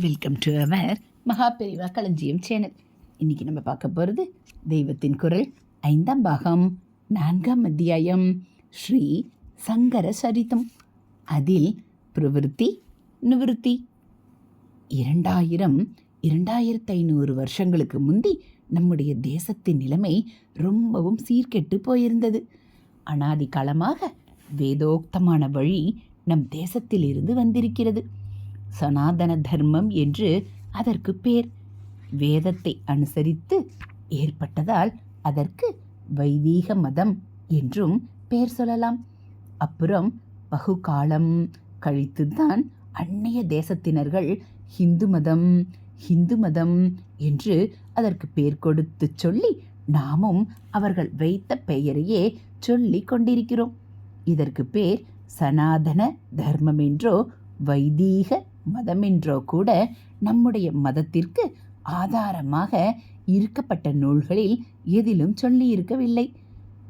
Welcome to our Maha Periyava களஞ்சியம் channel இன்றைக்கி நம்ம பார்க்க போகிறது தெய்வத்தின் குரல் ஐந்தாம் பாகம் நான்காம் அத்தியாயம் ஸ்ரீ சங்கர சரிதம். அதில் பிரவிற்த்தி நிவிருத்தி. இரண்டாயிரம் இரண்டாயிரத்து ஐநூறு வருஷங்களுக்கு முந்தி நம்முடைய தேசத்தின் நிலைமை ரொம்பவும் சீர்கெட்டு போயிருந்தது. அனாதி காலமாக வேதோக்தமான வழி நம் தேசத்தில் இருந்து வந்திருக்கிறது. சனாதன தர்மம் என்று அதற்கு பேர். வேதத்தை அனுசரித்து ஏற்பட்டதால் அதற்கு வைதீக மதம் என்றும் பெயர் சொல்லலாம். அப்புறம் பகுகாலம் கழித்துத்தான் அந்நிய தேசத்தினர்கள் ஹிந்து மதம் ஹிந்து மதம் என்று அதற்கு பெயர் கொடுத்து சொல்லி நாமும் அவர்கள் வைத்த பெயரையே சொல்லி கொண்டிருக்கிறோம். இதற்கு பேர் சனாதன தர்மம் என்றோ வைதீக மதமென்றோ கூட நம்முடைய மதத்திற்கு ஆதாரமாக இருக்கப்பட்ட நூல்களில் எதிலும் சொல்லி இருக்கவில்லை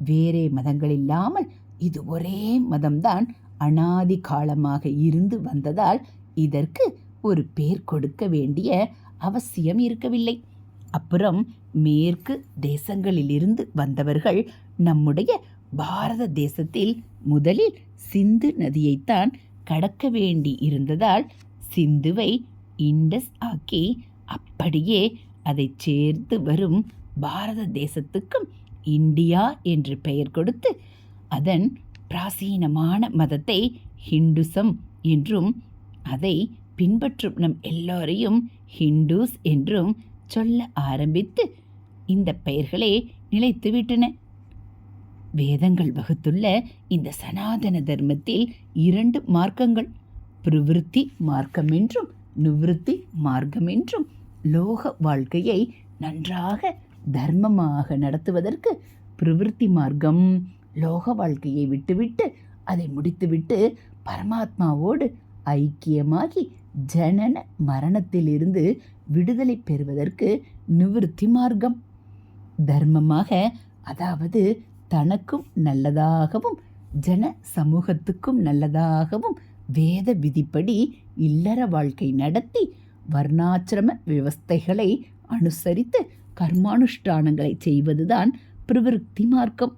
வேறே மதங்கள் இல்லாமல் இது ஒரே மதம்தான் அனாதி காலமாக இருந்து வந்ததால் இதற்கு ஒரு பேர் கொடுக்க வேண்டிய அவசியம் இருக்கவில்லை. அப்புறம் மேற்கு தேசங்களிலிருந்து வந்தவர்கள் நம்முடைய பாரத தேசத்தில் முதலில் சிந்து நதியைத்தான் கடக்க வேண்டி இருந்ததால் சிந்துவை இண்டஸ் ஆக்கி அப்படியே அதை சேர்த்து வரும் பாரத தேசத்துக்கும் இந்தியா என்று பெயர் கொடுத்து அதன் பிராசீனமான மதத்தை ஹிந்துசம் என்றும் அதை பின்பற்றும் நம் எல்லோரையும் ஹிந்துஸ் என்றும் சொல்ல ஆரம்பித்து இந்த பெயர்களே நிலைத்துவிட்டன. வேதங்கள் வகுத்துள்ள இந்த சனாதன தர்மத்தில் இரண்டு மார்க்கங்கள். பிரவிற்த்தி மார்க்கம் என்றும் நிவிருத்தி மார்க்கம் என்றும் லோக வாழ்க்கையை நன்றாக தர்மமாக நடத்துவதற்கு பிரவிற்த்தி மார்க்கம் லோக வாழ்க்கையை விட்டுவிட்டு அதை முடித்துவிட்டு பரமாத்மாவோடு ஐக்கியமாகி ஜனன மரணத்திலிருந்து விடுதலை பெறுவதற்கு நிவிருத்தி மார்க்கம். தர்மமாக அதாவது தனக்கும் நல்லதாகவும் ஜன சமூகத்துக்கும் நல்லதாகவும் வேத விதிப்படி இல்லற வாழ்க்கை நடத்தி வர்ணாசிரம விவஸ்தைகளை அனுசரித்து கர்மானுஷ்டானங்களை செய்வதுதான் பிரவிற்த்தி மார்க்கம்.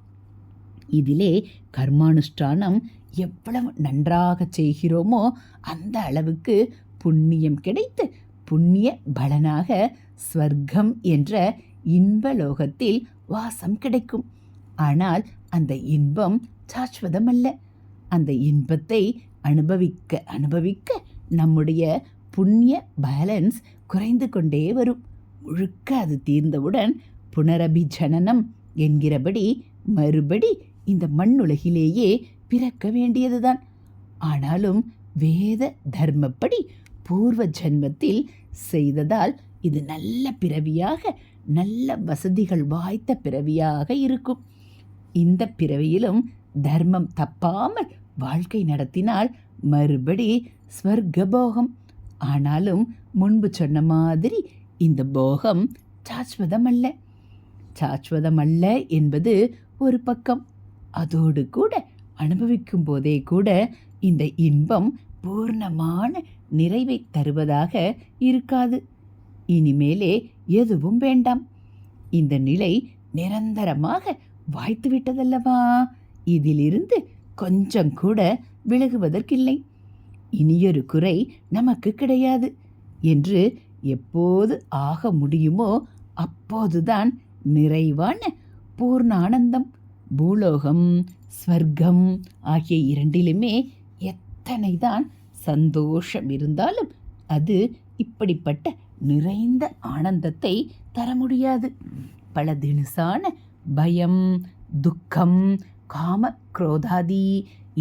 இதிலே கர்மானுஷ்டானம் எவ்வளவு நன்றாக செய்கிறோமோ அந்த அளவுக்கு புண்ணியம் கிடைத்து புண்ணிய பலனாக ஸ்வர்க்கம் என்ற இன்பலோகத்தில் வாசம் கிடைக்கும். ஆனால் அந்த இன்பம் சாஸ்வதம் அல்ல அந்த இன்பத்தை அனுபவிக்க அனுபவிக்க நம்முடைய புண்ணிய பேலன்ஸ் குறைந்து கொண்டே வரும். முழுக்க அது தீர்ந்தவுடன் புனரபிஜனனம் என்கிறபடி மறுபடி இந்த மண்ணுலகிலேயே பிறக்க வேண்டியதுதான். ஆனாலும் வேத தர்மப்படி பூர்வ ஜென்மத்தில் செய்ததால் இது நல்ல பிறவியாக நல்ல வசதிகள் வாய்த்த பிறவியாக இருக்கும். இந்த பிறவியிலும் தர்மம் தப்பாமல் வாழ்க்கை நடத்தினால் மறுபடி ஸ்வர்க்க போகம் ஆனாலும் முன்பு சொன்ன மாதிரி இந்த போகம் சாஸ்வதம் அல்ல சாஸ்வதம் அல்ல என்பது ஒரு பக்கம். அதோடு கூட அனுபவிக்கும் போதே கூட இந்த இன்பம் பூர்ணமான நிறைவை தருவதாக இருக்காது. இனிமேலே எதுவும் வேண்டாம். இந்த நிலை நிரந்தரமாக வாய்த்து விட்டதல்லவா இதிலிருந்து கொஞ்சம் கூட விலகுவதற்கில்லை. இனியொரு குறை நமக்கு கிடையாது. என்று எப்போது ஆக முடியுமோ அப்போதுதான் நிறைவான பூர்ணானந்தம் பூலோகம் ஸ்வர்க்கம் ஆகிய இரண்டிலுமே எத்தனைதான் சந்தோஷம் இருந்தாலும் அது இப்படிப்பட்ட நிறைந்த ஆனந்தத்தை தர முடியாது. பல தினுசான பயம் துக்கம் காம குரோதாதி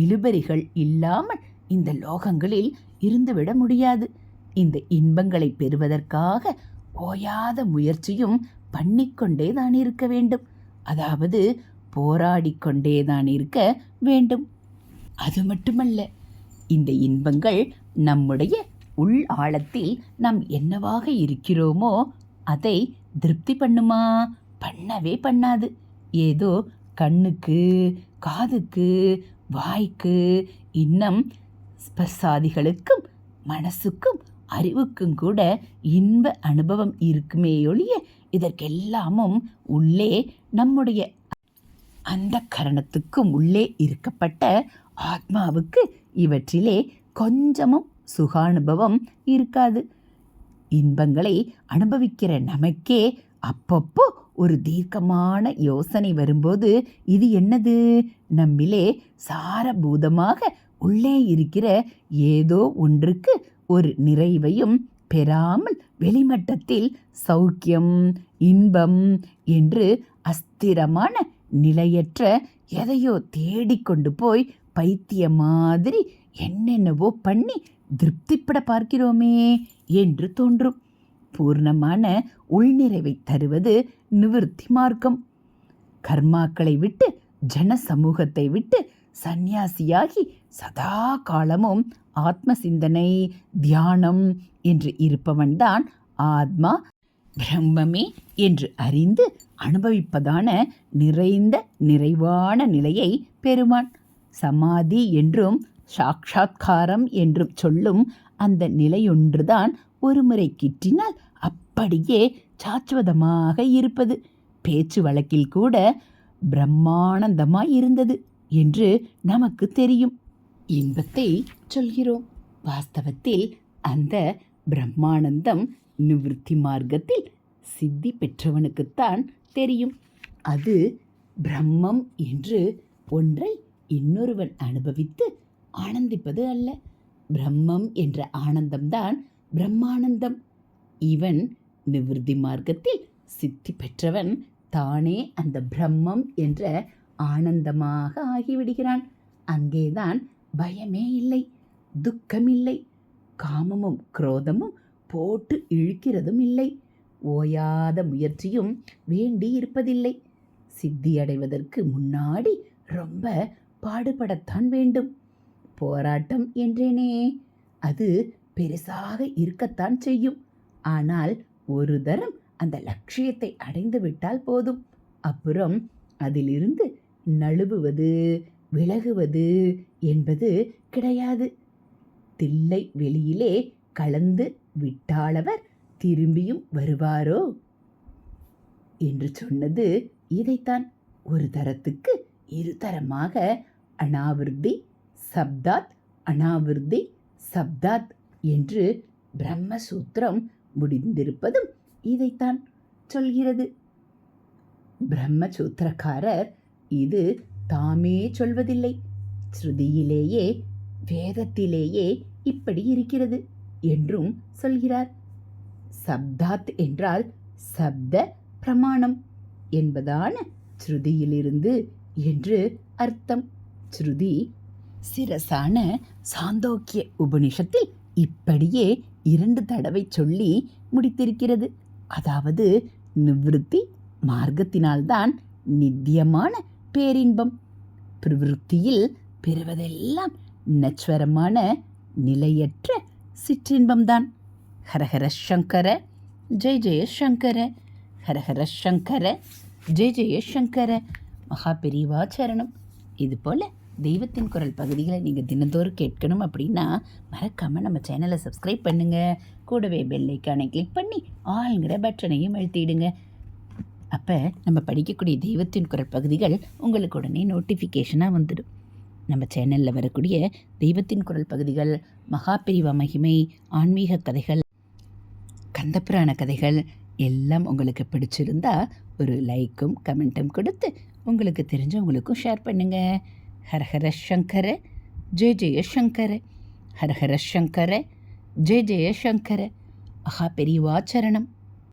இழுபறிகள் இல்லாமல் இந்த லோகங்களில் இருந்துவிட முடியாது. இந்த இன்பங்களை பெறுவதற்காக ஓயாத முயற்சியும் பண்ணிக்கொண்டே தான் இருக்க வேண்டும். அதாவது போராடிக்கொண்டே தான் இருக்க வேண்டும். அது மட்டுமல்ல இந்த இன்பங்கள் நம்முடைய உள் ஆழத்தில் நாம் என்னவாக இருக்கிறோமோ அதை திருப்தி பண்ணுமா? பண்ணவே பண்ணாது. ஏதோ கண்ணுக்கு காதுக்கு வாய்க்கு இன்னும் ஸ்பர்சாதிகளுக்கும் மனசுக்கும் அறிவுக்கும் கூட இன்ப அனுபவம் இருக்குமே ஒழிய இதற்கெல்லாமும் உள்ளே நம்முடைய அந்த கரணத்துக்கும் உள்ளே இருக்கப்பட்ட ஆத்மாவுக்கு இவற்றிலே கொஞ்சமும் சுகானுபவம் இருக்காது. இன்பங்களை அனுபவிக்கிற நமக்கே அப்பப்போ ஒரு தீர்க்கமான யோசனை வரும்போது இது என்னது? நம்மிலே சாரபூதமாக உள்ளே இருக்கிற ஏதோ ஒன்றுக்கு ஒரு நிறைவையும் பெறாமல் வெளிமட்டத்தில் சௌக்கியம் இன்பம் என்று அஸ்திரமான நிலையற்ற எதையோ தேடிக்கொண்டு போய் பைத்திய மாதிரி என்னென்னவோ பண்ணி திருப்திப்பட பார்க்கிறோமே என்று தோன்றும். பூர்ணமான உள்நிறைவை தருவது நிவிருத்தி மார்க்கம். கர்மாக்களை விட்டு ஜன சமூகத்தை விட்டு சந்நியாசியாகி சதா காலமும் ஆத்ம சிந்தனை தியானம் என்று இருப்பவன்தான் ஆத்மா பிரம்மமே என்று அறிந்து அனுபவிப்பதான நிறைந்த நிறைவான நிலையை பெறுவான். சமாதி என்றும் சாக்ஷாத்காரம் என்றும் சொல்லும் அந்த நிலையொன்றுதான் ஒருமுறை கிட்டினால் அப்படியே சாச்சுவதமாக இருப்பது. பேச்சு வழக்கில் கூட பிரம்மானந்தமாய் இருந்தது என்று நமக்கு தெரியும். இன்பத்தை சொல்கிறோம். வாஸ்தவத்தில் அந்த பிரம்மானந்தம் நிவிருத்தி மார்க்கத்தில் சித்தி பெற்றவனுக்குத்தான் தெரியும். அது பிரம்மம் என்று ஒன்றை இன்னொருவன் அனுபவித்து ஆனந்திப்பது அல்ல. பிரம்மம் என்ற ஆனந்தம்தான் பிரம்மானந்தம். இவன் நிவிருத்தி மார்க்கத்தில் சித்தி பெற்றவன் தானே அந்த பிரம்மம் என்ற ஆனந்தமாக ஆகிவிடுகிறான். அங்கேதான் பயமே இல்லை துக்கமில்லை காமமும் குரோதமும் போட்டு இழுக்கிறதும் இல்லை. ஓயாத முயற்சியும் வேண்டி இருப்பதில்லை சித்தி அடைவதற்கு முன்னாடி ரொம்ப பாடுபடத்தான் வேண்டும். போராட்டம் என்றேனே அது பெருசாக இருக்கத்தான் செய்யும். ஆனால் ஒரு தரம் அந்த லட்சியத்தை அடைந்து விட்டால் போதும். அப்புறம் அதிலிருந்து நழுவுவது விலகுவது என்பது கிடையாது. தில்லை வெளியிலே கலந்து விட்டாளவர் திரும்பியும் வருவாரோ? என்று சொன்னது இதைத்தான். ஒரு தரத்துக்கு இரு தரமாக அனாவிருத்தி சப்தாத் அனாவிருத்தி சப்தாத் என்று பிரம்மசூத்திரம் முடிந்திருப்பதும் இதைத்தான் சொல்கிறது. பிரம்மசூத்திரக்காரர் இது தாமே சொல்வதில்லை. ஸ்ருதியிலேயே வேதத்திலேயே இப்படி இருக்கிறது என்றும் சொல்கிறார். சப்தாத் என்றால் சப்த பிரமாணம் என்பதான ஸ்ருதியிலிருந்து என்று அர்த்தம். ஸ்ருதி சிரசான சாந்தோக்கிய உபனிஷத்தில் இப்படியே இரண்டு தடவை சொல்லி முடித்திருக்கிறது. அதாவது நிவிருத்தி மார்க்கத்தினால்தான் நித்தியமான பேரின்பம். பிரவிருத்தியில் பெறுவதெல்லாம் நச்சுவரமான நிலையற்ற சிற்றின்பம்தான். ஹரஹர சங்கர ஜெய் ஜெயசங்கர ஹரஹர சங்கர ஜெய் ஜெயசங்கர மகா பெரிவா சரணம். இது போல் தெய்வத்தின் குரல் பகுதிகளை நீங்கள் தினந்தோறும் கேட்கணும் அப்படின்னா மறக்காமல் நம்ம சேனலை சப்ஸ்கிரைப் பண்ணுங்கள் கூடவே பெல் ஐக்கானை கிளிக் பண்ணி ஆளுங்கிற பட்டனையும் அழுத்திடுங்க. அப்போ நம்ம படிக்கக்கூடிய தெய்வத்தின் குரல் பகுதிகள் உங்களுக்கு உடனே நோட்டிஃபிகேஷனாக வந்துடும். நம்ம சேனலில் வரக்கூடிய தெய்வத்தின் குரல் பகுதிகள் மகாபிரிவ மகிமை ஆன்மீக கதைகள் கந்தப்புராண கதைகள் எல்லாம் உங்களுக்கு பிடிச்சிருந்தா ஒரு லைக்கும் கமெண்ட்டும் கொடுத்து உங்களுக்கு தெரிஞ்சவங்களுக்கும் ஷேர் பண்ணுங்கள் ஹரஹர சங்கர ஜெய ஜெயசங்கர ஹரஹர சங்கர ஜெய ஜெயசங்கர சங்கர மகா பெரியவாச்சரணம்